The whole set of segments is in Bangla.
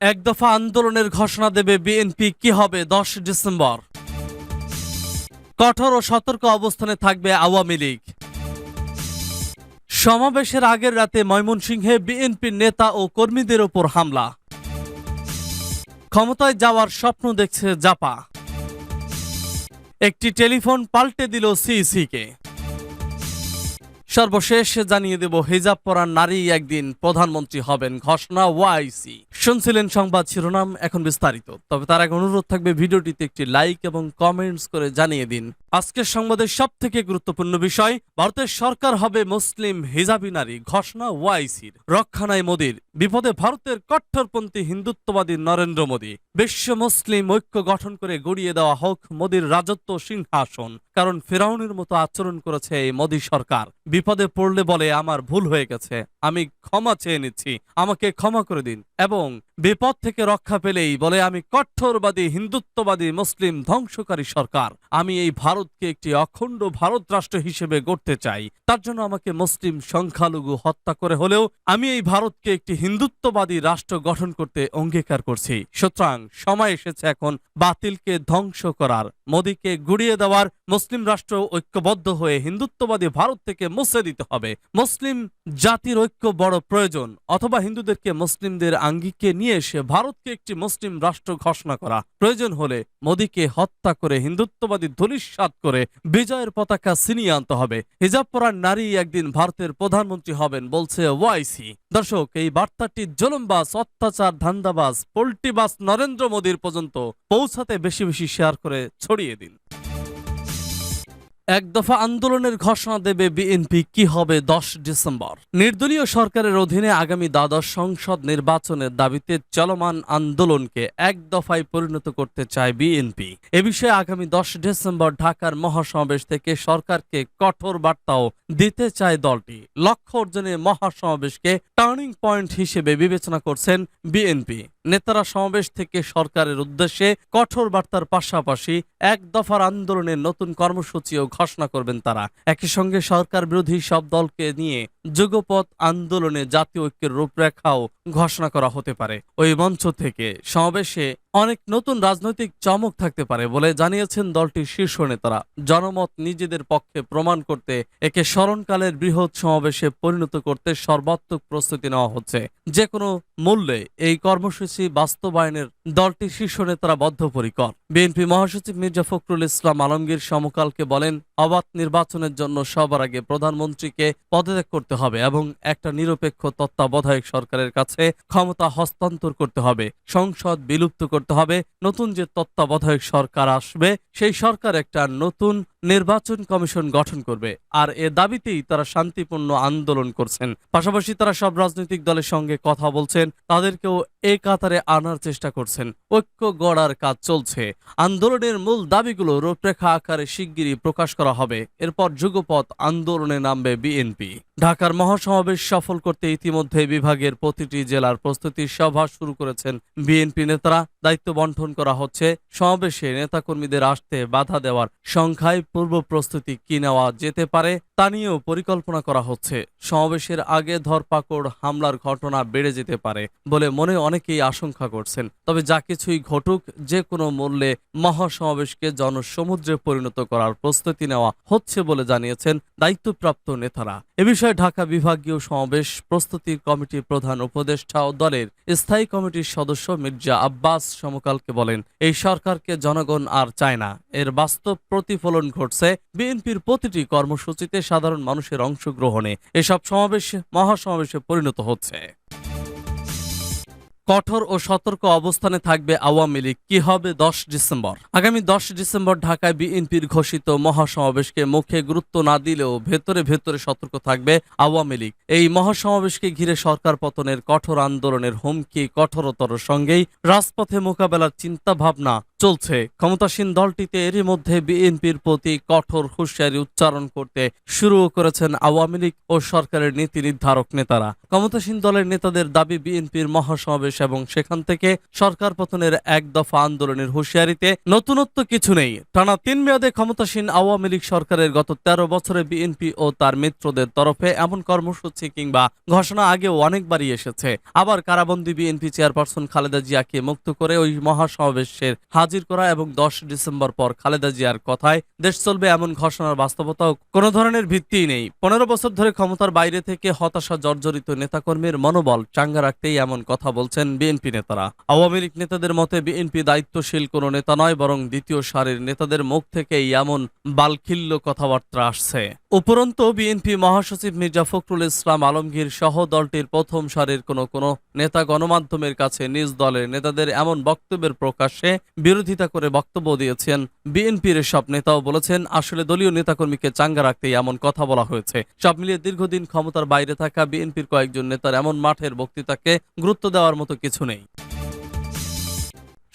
এক দফা আন্দোলনের ঘোষণা দেবে বিএনপি, কি হবে দশ ডিসেম্বর? কঠোর ও সতর্ক অবস্থানে থাকবে আওয়ামী লীগ। সমাবেশের আগের রাতে ময়মনসিংহে বিএনপির নেতা ও কর্মীদের ওপর হামলা। ক্ষমতায় যাওয়ার স্বপ্ন দেখছে জাপা। একটি টেলিফোন পাল্টে দিল সিইসিকে। সর্বশেষ জানিয়ে দেব, হিজাব পরার নারী একদিন প্রধানমন্ত্রী হবেন ঘোষণা ওয়াইসি। শুনছিলেন সংবাদ শিরোনাম, এখন বিস্তারিত। তবে তার এক অনুরোধ থাকবে ভিডিওটিতে একটি লাইক এবং কমেন্টস করে জানিয়ে দিন। আজকের সংবাদের সব থেকে গুরুত্বপূর্ণ বিষয়, ভারতের সরকার হবে মুসলিম হিজাবি নারী, ঘোষণা ওয়াইসির। রক্ষা নাই মোদীর, বিপদে ভারতের কট্টরপন্থী হিন্দুত্ববাদী নরেন্দ্র মোদী। বিশ্ব মুসলিম ঐক্য গঠন করে গড়িয়ে দেওয়া হোক মোদীর রাজত্ব সিংহাসন, কারণ ফেরাউনের মতো আচরণ করেছে এই মোদী সরকার। বিপদে পড়লে বলে, আমার ভুল হয়ে গেছে, আমি ক্ষমা চেয়ে নিচ্ছি, আমাকে ক্ষমা করে দিন। এবং বিপদ থেকে রক্ষা পেলেই বলে, আমি কঠোরবাদী, হিন্দুত্ববাদী, মুসলিম ধ্বংসকারী সরকার। আমি এই ভারতকে একটি অখণ্ড ভারত রাষ্ট্র হিসেবে গড়তে চাই। তার জন্য আমাকে মুসলিম সংখ্যালঘু হত্যা করে হলেও আমি এই ভারতকে একটি হিন্দুত্ববাদী রাষ্ট্র গঠন করতে অঙ্গীকার করছি। সুতরাং সময় এসেছে এখন বাতিলকে ধ্বংস করার, মোদীকে গুড়িয়ে দেওয়ার, মুসলিম রাষ্ট্র ঐক্যবদ্ধ হয়ে হিন্দুত্ববাদী ভারত থেকে মুছে দিতে হবে। মুসলিম জাতির ঐক্য বড় প্রয়োজন। অথবা হিন্দুদেরকে মুসলিমদের আঙ্গিকে নিয়ে এসে ভারতকে একটি মুসলিম রাষ্ট্র ঘোষণা করা। প্রয়োজন হলে মোদীকে হত্যা করে, হিন্দুত্ববাদী ধূলিসাৎ করে বিজয়ের পতাকা ছিনিয়ে আনতে হবে। হিজাব পরার নারী একদিন ভারতের প্রধানমন্ত্রী হবেন বলছে ওয়াইসি। দর্শক, এই বার্তাটি জলমবাস অত্যাচার, ধান্দাবাজ পোল্টিবাস নরেন্দ্র মোদীর পর্যন্ত পৌঁছাতে বেশি বেশি শেয়ার করে ছড়িয়ে দিন। এক দফা আন্দোলনের ঘোষণা দেবে বিএনপি, কি হবে দশ ডিসেম্বর? নির্দলীয় সরকারের অধীনে আগামী দ্বাদশ সংসদ নির্বাচনের দাবিতে চলমান আন্দোলনকে এক দফায় পরিণত করতে চায় বিএনপি। এ বিষয়ে আগামী দশ ডিসেম্বর ঢাকার মহাসমাবেশ থেকে সরকারকে কঠোর বার্তাও দিতে চায় দলটি। লক্ষ্য অর্জনে মহাসমাবেশকে টার্নিং পয়েন্ট হিসেবে বিবেচনা করছেন বিএনপি। নেতারা সমাবেশ থেকে সরকারের উদ্দেশ্যে কঠোর বার্তার পাশাপাশি এক দফার আন্দোলনের নতুন কর্মসূচিও ঘোষণা করবেন তারা। একই সঙ্গে সরকার বিরোধী সব দলকে নিয়ে যুগপথ আন্দোলনে জাতীয় ঐক্যের রূপরেখাও ঘোষণা করা হতে পারে। ওই মঞ্চ থেকে সমাবেশে অনেক নতুন রাজনৈতিক চমক থাকতে পারে বলে জানিয়েছেন দলটির শীর্ষ নেতারা। জনমত নিজেদের পক্ষে প্রমাণ করতে একে স্মরণকালের বৃহৎ সমাবেশে পরিণত করতে সর্বাত্মক প্রস্তুতি নেওয়া হচ্ছে। যে কোনো মূল্যে এই কর্মসূচি বাস্তবায়নের দলটির শীর্ষ নেতারা বদ্ধপরিকর। বিএনপি মহাসচিব মির্জা ফখরুল ইসলাম আলমগীর সমকালকে বলেন, অবাধ নির্বাচনের জন্য সবার আগে প্রধানমন্ত্রীকে পদত্যাগ করতে হবে এবং একটা নিরপেক্ষ তত্ত্বাবধায়ক সরকারের কাছে ক্ষমতা হস্তান্তর করতে হবে, সংসদ বিলুপ্ত করতে হবে, নতুন যে তত্ত্বাবধায়ক সরকার আসবে, সেই সরকার একটা নতুন নির্বাচন কমিশন গঠন করবে। আর এ দাবিতেই তারা শান্তিপূর্ণ আন্দোলন করছেন। পাশাপাশি তারা সব রাজনৈতিক দলের সঙ্গে কথা বলছেন, তাদেরকেও এ কাতারে আনার চেষ্টা করছেন। ঐক্য গড়ার কাজ চলছে। আন্দোলনের মূল দাবিগুলো রূপরেখা আকারে শিগগিরই প্রকাশ করা হবে। এরপর যুগপথ আন্দোলনে নামবে বিএনপি। ঢাকার মহাসমাবেশ সফল করতে ইতিমধ্যে বিভাগের প্রতিটি জেলার প্রস্তুতি সভা শুরু করেছেন বিএনপি নেতারা। দায়িত্ব বন্টন করা হচ্ছে। সমাবেশে নেতাকর্মীদের আসতে বাধা দেওয়ার সংখ্যায় পূর্ব প্রস্তুতি কি নেওয়া যেতে পারে তা নিয়েও পরিকল্পনা করা হচ্ছে। সমাবেশের আগে ধরপাকড় হামলার ঘটনা বেড়ে যেতে পারে বলে মনে অনেকেই আশঙ্কা করছেন। তবে যা কিছুই ঘটুক, যে কোনো মূল্যে মহাসমাবেশকে জনসমুদ্রে পরিণত করার প্রস্তুতি নেওয়া হচ্ছে বলে জানিয়েছেন দায়িত্বপ্রাপ্ত নেতারা। এ বিষয়ে ঢাকা বিভাগীয় সমাবেশ প্রস্তুতি কমিটির প্রধান উপদেষ্টা ও দলের স্থায়ী কমিটির সদস্য মির্জা আব্বাস সমকালকে বলেন, এই সরকারকে জনগণ আর চায় না। এর বাস্তব প্রতিফলন ঘটছে বিএনপির প্রতিটি কর্মসূচিতে সাধারণ মানুষের অংশগ্রহণে। এসব সমাবেশ মহাসমাবেশে পরিণত হচ্ছে। কঠোর ও সতর্ক অবস্থানে থাকবে আওয়ামী লীগ। কি হবে দশ ডিসেম্বর? আগামী দশ ডিসেম্বর ঢাকায় বিএনপির ঘোষিত মহাসমাবেশকে মুখে গুরুত্ব না দিলেও ভেতরে ভেতরে সতর্ক থাকবে আওয়ামী লীগ। এই মহাসমাবেশকে ঘিরে সরকার পতনের কঠোর আন্দোলনের হুমকি কঠোরতর সঙ্গেই রাজপথে মোকাবেলার চিন্তা ভাবনা চলছে। ক্ষমতাসীন দলটিতে এরই মধ্যে বিএনপির প্রতি কঠোর হুঁশিয়ারি উচ্চারণ করতে শুরু করেছেন আওয়ামী লীগ ও সরকারের নীতি নির্ধারক নেতারা। ক্ষমতাসীন দলের নেতাদের দাবি, বিএনপির মহাসমাবেশ এবং সেখান থেকে সরকার পতনের এক দফা আন্দোলনের হুঁশিয়ারিতে নতুনত্ব কিছু নেই। টানা তিন মেয়াদে ক্ষমতাসীন আওয়ামী লীগ সরকারের গত তেরো বছরে বিএনপি ও তার মিত্রদের তরফে এমন কর্মসূচি কিংবা ঘোষণা আগেও অনেকবারই এসেছে। আবার কারাবন্দী বিএনপি চেয়ারপারসন খালেদা জিয়াকে মুক্ত করে ওই মহাসমাবেশের হাজির করা এবং দশ ডিসেম্বর পর খালেদা জিয়ার কথায় দেশ চলবে এমন ঘোষণার বাস্তবতাও কোনো ধরনের ভিত্তিই নেই। পনেরো বছর ধরে ক্ষমতার বাইরে থেকে হতাশা জর্জরিত নেতাকর্মীর মনোবল চাঙ্গা রাখতেই এমন কথা বলছেন বিএনপি নেতারা। আওয়ামী লীগ নেতাদের মতে বিএনপি দায়িত্বশীল কোনো নেতা নয়, বরং দ্বিতীয় সারির নেতাদের মুখ থেকেই এমন বালখিল্য কথাবার্তা আসছে। উপরন্তু বিএনপি মহাসচিব মির্জা ফখরুল ইসলাম আলমগীর সহ দলটির প্রথম সারির কোনো কোনো নেতা গণমাধ্যমের কাছে নিজ দলের নেতাদের এমন বক্তব্যের প্রকাশ্যে বিরোধিতা করে বক্তব্য দিয়েছেন বিএনপির সব নেতাও বলেছেন, আসলে দলীয় নেতাকর্মীকে চাঙ্গা রাখতে এমন কথা বলা হয়েছে। সব মিলিয়ে দীর্ঘদিন ক্ষমতার বাইরে থাকা বিএনপির কয়েকজন নেতার এমন মাঠের বক্তৃতাকে গুরুত্ব দেওয়ার মতো কিছু নেই।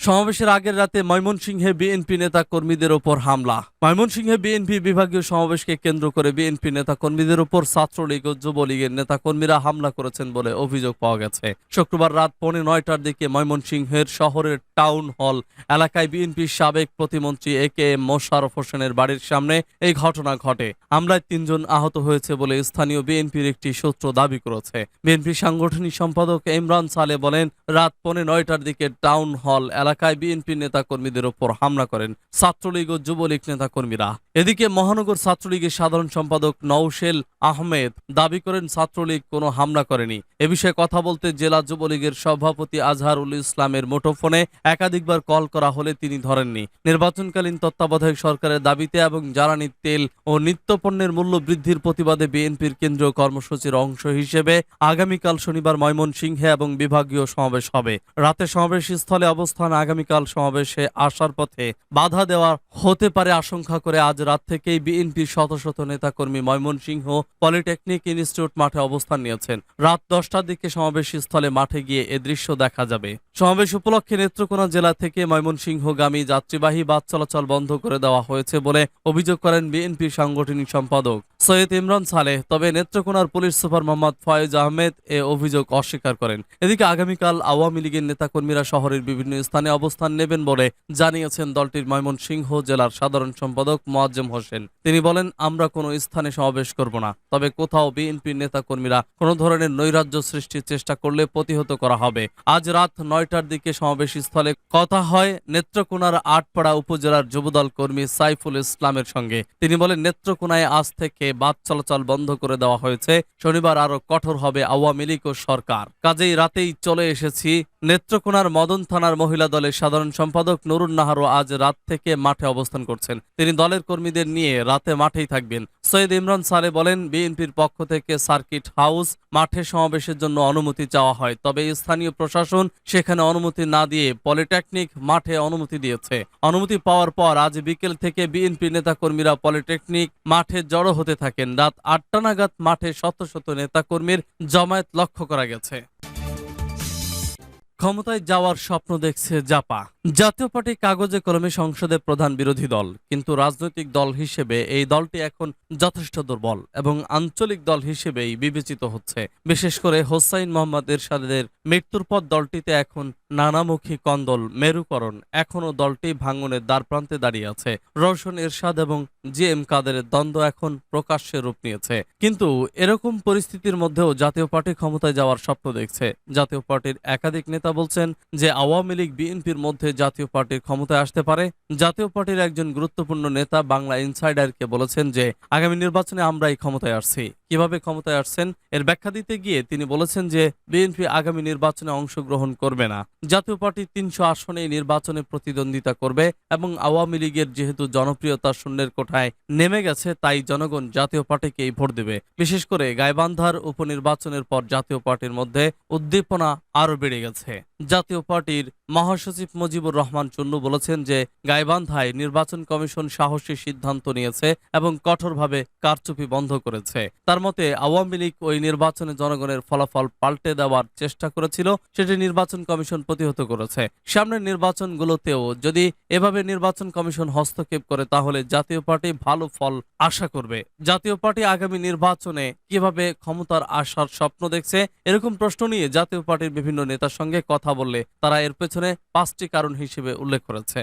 সমাবেশের আগের রাতে ময়মনসিংহে বিএনপি নেতা কর্মীদের ওপর হামলা। ময়মনসিংহে বিএনপি বিভাগীয় সমাবেশকে কেন্দ্র করে বিএনপি নেতা কর্মীদের ওপর ছাত্রলীগ ও যুবলীগের নেতা কর্মীরা হামলা করেছেন বলে অভিযোগ পাওয়া গেছে। শুক্রবার রাত পৌনে নয়টার দিকে ময়মনসিংহের শহরের টাউন হল এলাকায় বিএনপির সাবেক প্রতিমন্ত্রী এ কে এম মোশারফ হোসেনের বাড়ির সামনে এই ঘটনা ঘটে। হামলায় তিনজন আহত হয়েছে বলে স্থানীয় বিএনপির একটি সূত্র দাবি করেছে। বিএনপি সাংগঠনিক সম্পাদক ইমরান সালে বলেন, রাত পৌনে নয়টার দিকে টাউন হল এলাকায় বিএনপি নেতা কর্মীদের ওপর হামলা করেন ছাত্রলীগ ও যুবলীগ নেতা কর্মীরা এদিকে মহানগর ছাত্রলীগের সাধারণ সম্পাদক নৌশেল আহমেদ দাবি করেন, ছাত্রলীগ কোনো হামলা করেনি। এ বিষয়ে কথা বলতে জেলা যুবলীগের সভাপতি আজহারুল ইসলামের মুঠোফোনে একাধিকবার কল করা হলে তিনি ধরেননি। নির্বাচনকালীন তত্ত্বাবধায়ক সরকারের দাবিতে এবং জ্বালানি, তেল ও নিত্যপণ্যের মূল্য বৃদ্ধির প্রতিবাদে বিএনপির কেন্দ্রীয় কর্মসূচির অংশ হিসেবে আগামীকাল শনিবার ময়মনসিংহে এবং বিভাগীয় সমাবেশ হবে। রাতে সমাবেশ স্থলে অবস্থান আগামীকাল সমাবেশে আসার পথে বাধা দেওয়া হতে পারে আশঙ্কা করে আজ রাত থেকেই বিএনপির শত শত নেতাকর্মী ময়মনসিংহ পলিটেকনিক ইনস্টিটিউট মাঠে অবস্থান নিয়েছেন। রাত দশটার দিকে সমাবেশ স্থলে মাঠে গিয়ে এ দৃশ্য দেখা যাবে। সমাবেশ উপলক্ষে নেত্রকোনা জেলা থেকে ময়মনসিংহগামী যাত্রীবাহী বাস চলাচল বন্ধ করে দেওয়া হয়েছে বলে অভিযোগ করেন বিএনপির সাংগঠনিক সম্পাদক সৈয়দ ইমরান সালেহ। তবে নেত্রকোনার পুলিশ সুপার মোহাম্মদ ফয়েজ আহমেদ এ অভিযোগ অস্বীকার করেন। এদিকে আগামীকাল আওয়ামী লীগের নেতাকর্মীরা শহরের বিভিন্ন স্থানে অবস্থান নেবেন বলে জানিয়েছেন দলটির ময়মনসিংহ জেলার সাধারণ সম্পাদক মোয়াজ্জেম হোসেন। তিনি বলেন, আমরা কোনো স্থানে সমাবেশ করব না। তবে কোথাও বিএনপির নেতাকর্মীরা কোনো ধরনের নৈরাজ্য সৃষ্টির চেষ্টা করলে প্রতিহত করা হবে। আজ রাত নয়টার দিকে সমাবেশ স্থলে কথা হয় নেত্রকোনার আটপাড়া উপজেলার যুবদল কর্মী সাইফুল ইসলামের সঙ্গে। তিনি বলেন, নেত্রকোনায় আজ থেকে বাস চলাচল বন্ধ করে দেওয়া হয়েছে। শনিবার আরও কঠোর হবে আওয়ামী লীগ ও সরকার। কাজেই রাতেই চলে এসেছি নেত্রকোনার মদন থানার মহিলা দলের সাধারণ সম্পাদক নুরুন নাহারও আজ রাত থেকে মাঠে অবস্থান করছেন। তিনি দলের কর্মীদের নিয়ে রাতে মাঠেই থাকবেন। সৈয়দ ইমরান সালে বলেন, বিএনপির পক্ষ থেকে সার্কিট হাউস মাঠে সমাবেশের জন্য অনুমতি চাওয়া হয়, তবে স্থানীয় প্রশাসন সেখানে অনুমতি না দিয়ে পলিটেকনিক মাঠে অনুমতি দিয়েছে। অনুমতি পাওয়ার পর আজ বিকেল থেকে বিএনপি নেতাকর্মীরা পলিটেকনিক মাঠে জড়ো হতে থাকেন। রাত আটটা নাগাদ মাঠে শত শত নেতাকর্মীর জমায়েত লক্ষ্য করা গেছে। ক্ষমতায় যাওয়ার স্বপ্ন দেখছে জাপা। জাতীয় পার্টি কাগজে কলমে সংসদে প্রধান বিরোধী দল, কিন্তু রাজনৈতিক দল হিসেবে এই দলটি এখন যথেষ্ট দুর্বল এবং আঞ্চলিক দল হিসেবেই বিবেচিত হচ্ছে। বিশেষ করে হোসাইন মোহাম্মদ এরশাদের মৃত্যুর পর দলটিতে এখন নানামুখী কন্দল, মেরুকরণ, এখনও দলটি ভাঙনের দ্বারপ্রান্তে দাঁড়িয়ে আছে। রওশন এরশাদ এবং জি এম কাদেরের দ্বন্দ্ব এখন প্রকাশ্যে রূপ নিয়েছে। কিন্তু এরকম পরিস্থিতির মধ্যেও জাতীয় পার্টি ক্ষমতায় যাওয়ার স্বপ্ন দেখছে। জাতীয় পার্টির একাধিক নেতা বলছেন যে আওয়ামী লীগ, বিএনপির মধ্যে জাতীয় পার্টির ক্ষমতায় আসতে পারে। জাতীয় পার্টির একজন গুরুত্বপূর্ণ নেতা বাংলা ইনসাইডারকে বলেছেন যে, আগামী নির্বাচনে আমরাই ক্ষমতায় আসছি। কীভাবে ক্ষমতায় আসছেন? এর ব্যাখ্যা দিতে গিয়ে তিনি বলেছেন যে, বিএনপি আগামী নির্বাচনে অংশগ্রহণ করবে না। জাতীয় পার্টি তিনশো আসনে নির্বাচনে প্রতিদ্বন্দ্বিতা করবে এবং আওয়ামী লীগের যেহেতু জনপ্রিয়তা শূন্যের কোঠায় নেমে গেছে, তাই জনগণ জাতীয় পার্টিকেই ভোট দেবে। বিশেষ করে গাইবান্ধার উপনির্বাচনের পর জাতীয় পার্টির মধ্যে উদ্দীপনা আরও বেড়ে গেছে। জাতীয় পার্টির মহাসচিব মুজিবুর রহমান চুন্নু বলেছেন যে গাইবান্ধায় নির্বাচন কমিশন সাহসী সিদ্ধান্ত নিয়েছে এবং কঠোরভাবে কারচুপি বন্ধ করেছে। তার মতে, আওয়ামী লীগ ওই নির্বাচনে জনগণের ফলাফল পাল্টে দেওয়ার চেষ্টা করেছিল, সেটি নির্বাচন কমিশন প্রতিহত করেছে। সামনের নির্বাচনগুলোতেও যদি এভাবে নির্বাচন কমিশন হস্তক্ষেপ করে, তাহলে জাতীয় পার্টি ভালো ফল আশা করবে। জাতীয় পার্টি আগামী নির্বাচনে কীভাবে ক্ষমতার আসার স্বপ্ন দেখছে, এরকম প্রশ্ন নিয়ে জাতীয় পার্টির বিভিন্ন নেতার সঙ্গে কথা বললে তারা এর পেছনে পাঁচটি কারণ হিসেবে উল্লেখ করেছে।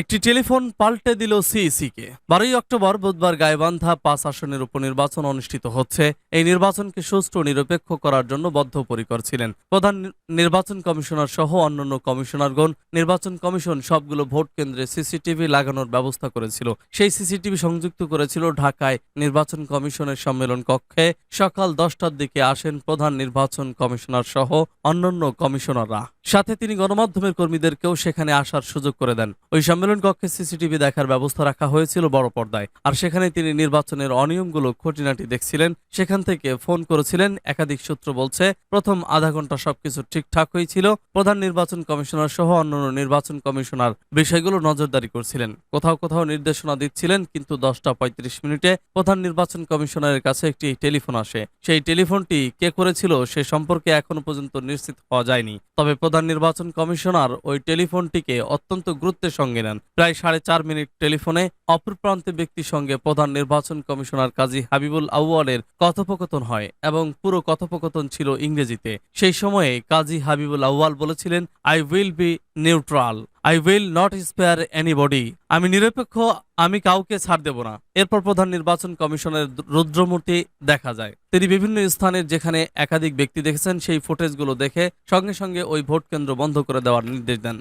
একটি টেলিফোন পাল্টে দিল সিইসি কে বারোই অক্টোবর বুধবার গাইবান্ধা পাঁচ আসনের উপনির্বাচন অনুষ্ঠিত হচ্ছে। এই নির্বাচনকে সুষ্ঠু নিরপেক্ষ করার জন্য বদ্ধপরিকর ছিলেন। প্রধান নির্বাচন কমিশনার সহ অন্যান্য কমিশনারগণ নির্বাচন কমিশন সবগুলো ভোট কেন্দ্রে সিসিটিভি লাগানোর ব্যবস্থা করেছিল। সেই সিসিটিভি সংযুক্ত করেছিল ঢাকায় নির্বাচন কমিশনের সম্মেলন কক্ষে। সকাল দশটার দিকে আসেন প্রধান নির্বাচন কমিশনার সহ অন্যান্য কমিশনাররা। সাথে তিনি গণমাধ্যমের কর্মীদেরকেও সেখানে আসার সুযোগ করে দেন। ওই সম্মেলন কক্ষে সিসিটিভি দেখার ব্যবস্থা রাখা হয়েছিল বড় পর্দায়। আর সেখানে তিনি নির্বাচনের অনিয়মগুলো, খুঁটিনাটি দেখছিলেন। সেখান থেকে ফোন করেছিলেন। একাধিক সূত্র বলছে, প্রথম আধা ঘণ্টা সবকিছু ঠিকঠাক হয়েছিল। প্রধান নির্বাচন কমিশনার সহ অন্যান্য নির্বাচন কমিশনার বিষয়গুলো নজরদারি করছিলেন। কোথাও কোথাও নির্দেশনা দিচ্ছিলেন, কিন্তু দশটা পঁয়ত্রিশ মিনিটে প্রধান নির্বাচন কমিশনারের কাছে একটি টেলিফোন আসে। সেই টেলিফোনটি কে করেছিল সে সম্পর্কে এখনও পর্যন্ত নিশ্চিত হওয়া যায়নি। তবে প্রধান নির্বাচন কমিশনার ওই টেলিফোনটিকে অত্যন্ত গুরুত্বের সঙ্গে নেন। প্রায় সাড়ে চার মিনিট টেলিফোনে অপর প্রান্তে ব্যক্তির সঙ্গে প্রধান নির্বাচন কমিশনার কাজী হাবিবুল আউয়ালের কথোপকথন হয় এবং পুরো কথোপকথন ছিল ইংরেজিতে। সেই সময়ে কাজী হাবিবুল আউয়াল বলেছিলেন I will be neutral I will not spare anybody আমি নিরপেক্ষ, আমি কাউকে ছাড় দেব না। এরপর প্রধান নির্বাচন কমিশনের রুদ্রমূর্তি দেখা যায়। তিনি বিভিন্ন স্থানের যেখানে একাধিক ব্যক্তি দেখেছেন, সেই ফুটেজগুলো দেখে সঙ্গে সঙ্গে ওই ভোট কেন্দ্র বন্ধ করে দেওয়ার নির্দেশ দেন।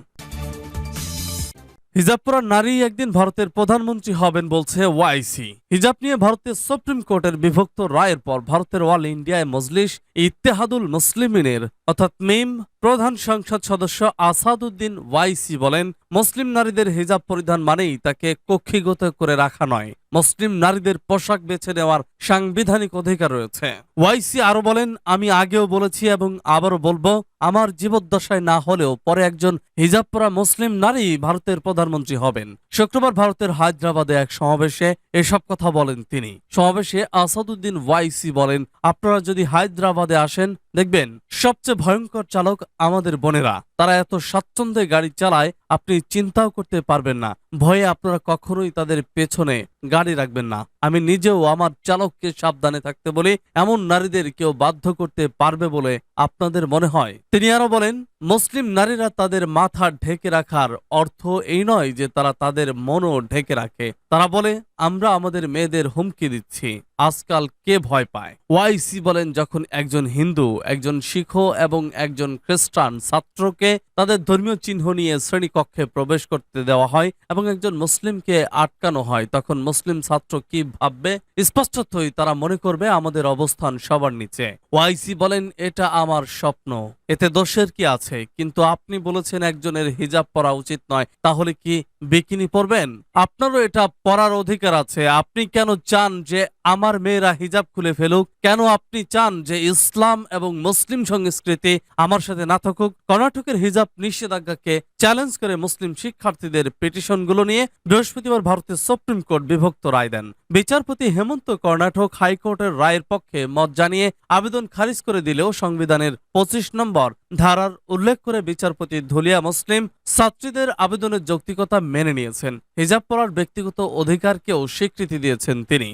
হিজাব নারী একদিন ভারতের প্রধানমন্ত্রী হবেন বলছে ওয়াইসি। হিজাব নিয়ে ভারতের সুপ্রিম কোর্টের বিভক্ত রায়ের পর ভারতের অল ইন্ডিয়ায় মজলিস ইত্তেহাদুল মুসলিমিনের, অর্থাৎ মিম, প্রধান সংসদ সদস্য আসাদুদ্দিন ওয়াইসি বলেন, মুসলিম নারীদের হিজাব পরিধান মানেই তাকে কক্ষিগত করে রাখা নয়। মুসলিম নারীদের পোশাক বেছে নেওয়ার সাংবিধানিক অধিকার রয়েছে। ওয়াইসি আরও বলেন, আমি আগেও বলেছি এবং আবারও বলব আমার জীবদ্দশায় না হলেও পরে একজন হিজাবপরা মুসলিম নারী ভারতের প্রধানমন্ত্রী হবেন। শুক্রবার ভারতের হায়দ্রাবাদে এক সমাবেশে এসব কথা বলেন তিনি। সমাবেশে আসাদুদ্দিন ওয়াইসি বলেন, আপনারা যদি হায়দ্রাবাদে আসেন দেখবেন, সবচেয়ে ভয়ঙ্কর চালক আমাদের বোনেরা। তারা এত স্বাচ্ছন্দ্যে গাড়ি চালায়, আপনি চিন্তাও করতে পারবেন না। ভয়ে আপনারা কখনোই তাদের পেছনে গাড়ি রাখবেন না। আমি নিজেও আমার চালককে সাবধানে থাকতে বলি, এমন নারীদের কেউ বাধ্য করতে পারবে বলে আপনাদের মনে হয়। তিনি আরও বলেন মুসলিম নারীরা তাদের মাথা ঢেকে রাখার অর্থ এই নয় যে তারা তাদের মনও ঢেকে রাখে। তারা বলে, আমরা আমাদের মেয়েদের হুমকি দিচ্ছি। আজকাল কে ভয় পায়? ওয়াইসি বলেন, যখন একজন হিন্দু, একজন শিখ এবং একজন খ্রিস্টান ছাত্রকে তাদের ধর্মীয় চিহ্ন নিয়ে শ্রেণীকক্ষে প্রবেশ করতে দেওয়া হয় এবং একজন মুসলিমকে আটকানো হয়, তখন মুসলিম ছাত্র কি ভাববে? স্পষ্টতই তারা মনে করবে, আমাদের অবস্থান সবার নিচে। ওয়াইসি বলেন, এটা আমার স্বপ্ন। এতে দোষের কি আছে? কিন্তু আপনি বলেছেন একজনের হিজাব পরা উচিত নয়, তাহলে কি বিকিনি পরবেন? আপনারও এটা পরার অধিকার আছে। আপনি কেন চান যে আমার মেয়েরা হিজাব খুলে ফেলুক? কেন আপনি চান যে ইসলাম এবং মুসলিম সংস্কৃতি আমার সাথে না থাকুক? কর্ণাটকের হিজাব নিষেধাজ্ঞাকে চ্যালেঞ্জ করে মুসলিম শিক্ষার্থীদের পিটিশনগুলো নিয়ে বৃহস্পতিবার ভারতের সুপ্রিম কোর্ট বিভক্ত রায় দেন। বিচারপতি হেমন্ত কর্ণাটক হাইকোর্টের রায়ের পক্ষে মত জানিয়ে আবেদন খারিজ করে দিলেও সংবিধানের পঁচিশ নম্বর ধারার উল্লেখ করে বিচারপতি ধুলিয়া মুসলিম ছাত্রীদের আবেদনের যৌক্তিকতা মেনে নিয়েছেন। হিজাব পরার ব্যক্তিগত অধিকারকেও স্বীকৃতি দিয়েছেন তিনি।